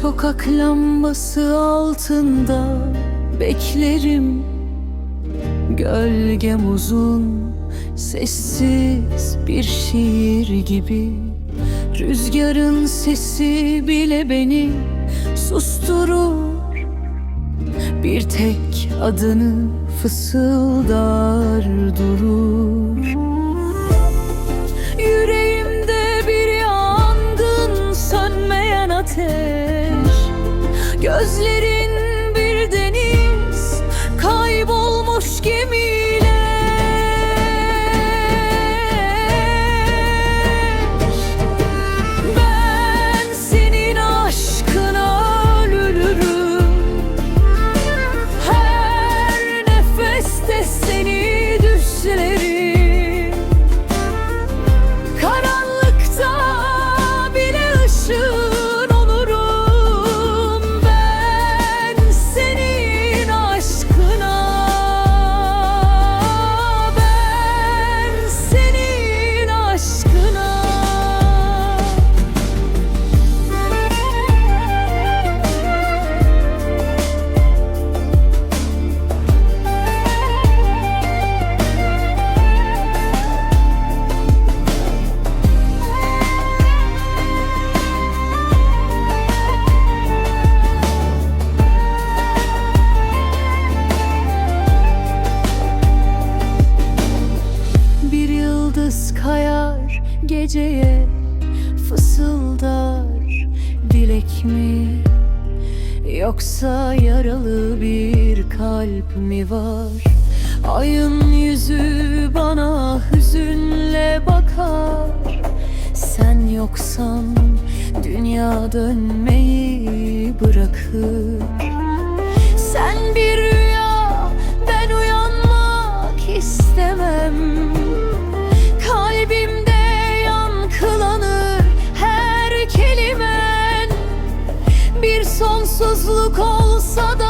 Sokak lambası altında beklerim. Gölgem uzun, sessiz bir şiir gibi. Rüzgarın sesi bile beni susturur. Bir tek adını fısıldar durur Gözlerin bir deniz kaybolmuş gemiler geceye fısıldar dilek mi? Yoksa yaralı bir kalp mi var? Ayın yüzü bana hüzünle bakar. Sen yoksan dünya dönmeyi bırakır Mutsuzluk olsa da